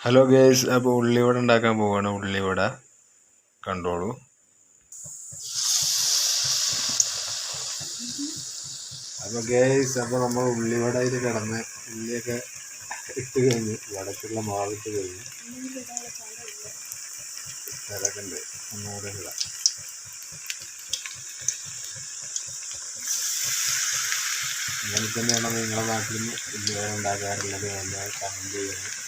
Hello guys അപ്പോൾ ഉള്ളിവട ഉണ്ടാക്കാൻ പോവുകയാണ് ഉള്ളിവട കണ്ടോളൂ. അപ്പോൾ ഗേസ് അപ്പോൾ നമ്മൾ ഉള്ളിവടയിൽ കിടന്ന് ഉള്ളിയൊക്കെ ഇട്ട് കഴിഞ്ഞ് വടക്കുള്ള മാവിട്ട് കഴിഞ്ഞ് ഇതൊക്കെ ഉണ്ട്. ഒന്നുകൂടെ ഇടാം. ഇങ്ങനെ തന്നെയാണ് നിങ്ങളുടെ നാട്ടിൽ നിന്ന് ഉള്ളിവട ഉണ്ടാക്കാറുള്ളത്. എന്നാൽ കമന്റ് ചെയ്യുന്നത്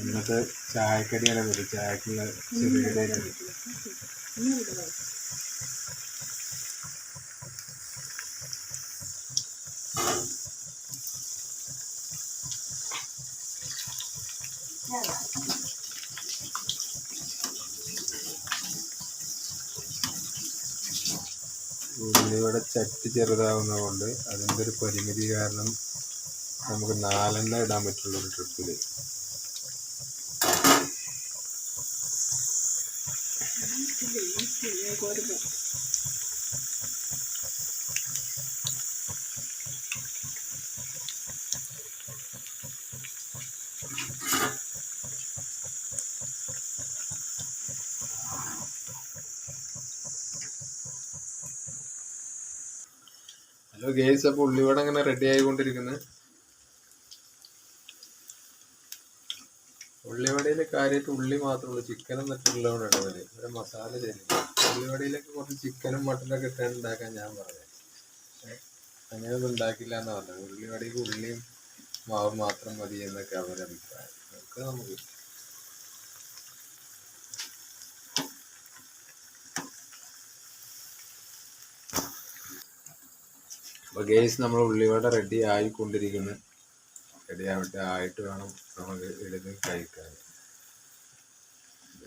ഇന്നത്തെ ചായക്കടിയാണ് മതി ചായക്കുള്ള ചെറിയ കടിയാണ് കിട്ടുക ഉള്ളിയുടെ ചട്ടി ചെറുതാവുന്നതുകൊണ്ട് അതിന്റെ ഒരു പരിമിതി കാരണം നമുക്ക് നാലെണ്ണ ഇടാൻ പറ്റുള്ളൂ ഒരു ട്രിപ്പിൽ ഹലോ ഗേസ് അപ്പോൾ ഉള്ളിവട അങ്ങനെ റെഡി ആയിക്കൊണ്ടിരിക്കുന്നത് ഉള്ളിവടയിൽ കാര്യമായിട്ട് ഉള്ളി മാത്രമുള്ളൂ. ചിക്കനും മറ്റുള്ളതാണ് ഇടുന്നത് ഒരു മസാല ശരി ഉള്ളിവടയിലൊക്കെ കുറച്ച് ചിക്കനും മട്ടനൊക്കെ ഇട്ടാണ് ഉണ്ടാക്കാൻ ഞാൻ പറഞ്ഞത്. അങ്ങനെ ഒന്നും ഉണ്ടാക്കില്ല എന്ന് പറഞ്ഞത്. ഉള്ളിവടയിൽ ഉള്ളിയും മാവും മാത്രം മതി എന്നൊക്കെ അവരുടെ അഭിപ്രായം. നമുക്ക് നമുക്ക് അപ്പോൾ ഗേസ് നമ്മൾ ഉള്ളിവട റെഡി ആയിക്കൊണ്ടിരിക്കുന്നു. റെഡി ആവട്ടെ ആയിട്ട് വേണം നമുക്ക് എടുത്ത് കഴിക്കാൻ.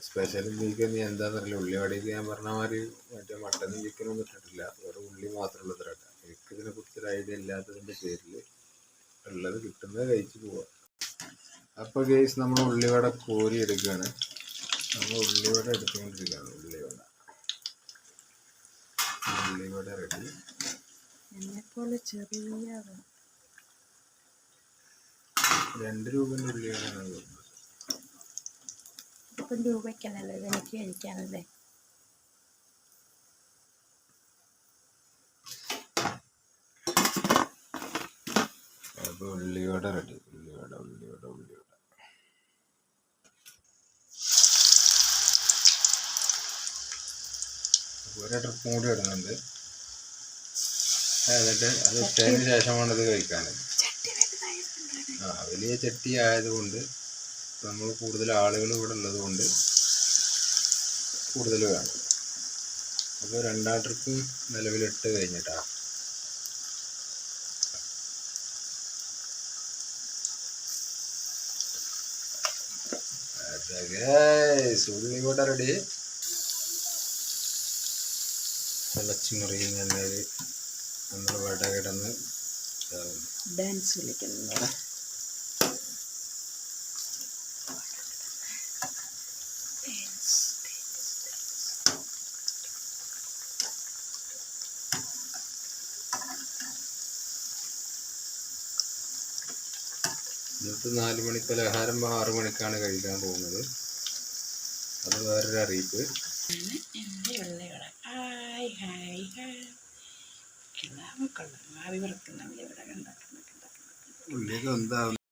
സ്പെഷ്യൽ ചിക്കൻ നീ എന്താണെന്നറിയില്ല ഉള്ളിവടയ്ക്ക് ഞാൻ പറഞ്ഞ മാതിരി മറ്റേ മട്ടനും ചിക്കനും ഇട്ടിട്ടില്ല. വേറെ ഉള്ളി മാത്രമുള്ള ഇത്രട്ടാ എനിക്ക് ഇതിനെ കുറിച്ചൊരു ഐഡിയ ഇല്ലാത്തതിന്റെ പേരിൽ ഉള്ളത് കിട്ടുന്നത് കഴിച്ച് പോവാം. അപ്പോൾ ഗേസ് നമ്മൾ ഉള്ളിവട കോരി എടുക്കുകയാണ്. നമ്മൾ ഉള്ളിവട എടുത്തുകൊണ്ടിരിക്കുകയാണ്. ഉള്ളിവട ഉള്ളിവട റെഡി എന്നെപ്പോലെ ചെറിയ രണ്ട് രൂപന്റെ ഉള്ളിയാണ് അപ്പം രൂപയ്ക്കല്ലല്ലോ ഇത് എനിക്ക് കഴിക്കാനല്ലേ അപ്പോൾ ഉള്ളിവട റെഡി ഉള്ളിയോടെ ഉള്ളിയോടെ ഉള്ളിയോടെ. ഒരു ട്രിപ്പും കൂടി ഇടുന്നുണ്ട്. എന്നിട്ട് അത് ഉച്ചയ്ക്ക് ശേഷമാണ് ഇത് കഴിക്കാൻ ആ വലിയ ചട്ടി ആയതുകൊണ്ട് നമ്മൾ കൂടുതൽ ആളുകൾ ഇവിടെ ഉള്ളത് കൊണ്ട് കൂടുതൽ വേണം. അപ്പോൾ രണ്ടാം ട്രിപ്പും നിലവിലിട്ട് കഴിഞ്ഞിട്ടാ. ഉള്ളിവട റെഡി തിളച്ചു മുറിയുന്ന നമ്മൾ വട കിടന്ന് ഡാൻസ് കളിക്കുന്നത് ഇന്നത്തെ നാല് മണി പലഹാരം ആറ് മണിക്കാണ് കഴിക്കാൻ പോകുന്നത്. അത് വേറൊരു അറിയിപ്പ്. Hi hi hi. ഉള്ളിയൊക്കെ എന്താ